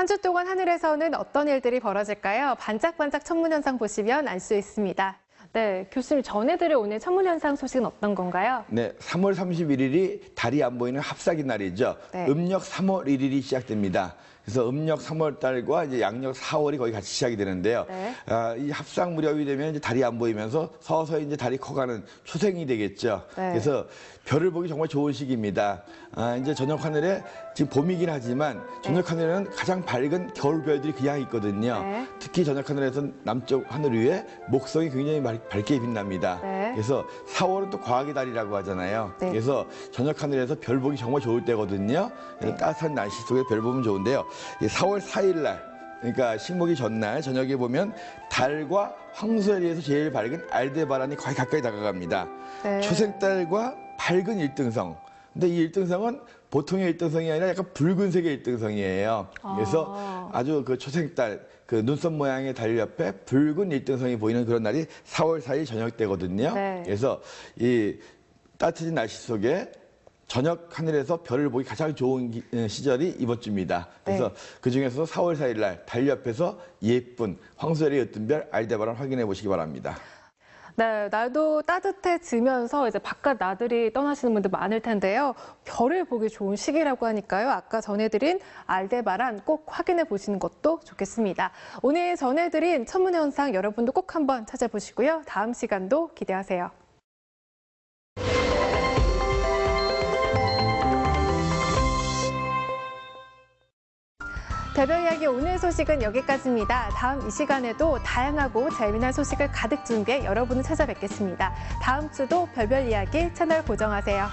한 주 동안 하늘에서는 어떤 일들이 벌어질까요? 반짝반짝 천문 현상 보시면 알 수 있습니다. 네, 교수님 전해드릴 오늘 천문 현상 소식은 어떤 건가요? 네, 3월 31일이 달이 안 보이는 합삭인 날이죠. 네. 음력 3월 1일이 시작됩니다. 그래서 음력 3월 달과 이제 양력 4월이 거의 같이 시작이 되는데요. 네. 아, 이 합상 무렵이 되면 이제 달이 안 보이면서 서서히 이제 달이 커가는 초생이 되겠죠. 네. 그래서 별을 보기 정말 좋은 시기입니다. 아, 이제 저녁 하늘에 지금 봄이긴 하지만 저녁 하늘에는 가장 밝은 겨울별들이 그냥 있거든요. 네. 특히 저녁 하늘에서 남쪽 하늘 위에 목성이 굉장히 맑- 밝게 빛납니다. 네. 그래서 4월은 또 과학의 달이라고 하잖아요. 네. 그래서 저녁 하늘에서 별 보기 정말 좋을 때거든요. 그래서 네. 따뜻한 날씨 속에 별 보면 좋은데요. 4월 4일 날, 그러니까 식목이 전날 저녁에 보면 달과 황소리에서 제일 밝은 알데바란이 거의 가까이 다가갑니다. 네. 초생달과 밝은 일등성. 근데 이 일등성은 보통의 일등성이 아니라 약간 붉은색의 일등성이에요. 그래서 아. 아주 그 초생달, 그 눈썹 모양의 달 옆에 붉은 일등성이 보이는 그런 날이 4월 4일 저녁 때거든요. 네. 그래서 이 따뜻한 날씨 속에 저녁 하늘에서 별을 보기 가장 좋은 기- 어, 시절이 이번 주입니다. 그래서 네. 그 중에서 4월 4일 날 달 옆에서 예쁜 황소열의 옅은 별 알데바란 확인해 보시기 바랍니다. 네, 날도 따뜻해지면서 이제 바깥 나들이 떠나시는 분들 많을 텐데요. 별을 보기 좋은 시기라고 하니까요. 아까 전해드린 알데바란 꼭 확인해 보시는 것도 좋겠습니다. 오늘 전해드린 천문 현상 여러분도 꼭 한번 찾아보시고요. 다음 시간도 기대하세요. 별별 이야기 오늘 소식은 여기까지입니다. 다음 이 시간에도 다양하고 재미난 소식을 가득 준비해 여러분을 찾아뵙겠습니다. 다음 주도 별별 이야기 채널 고정하세요.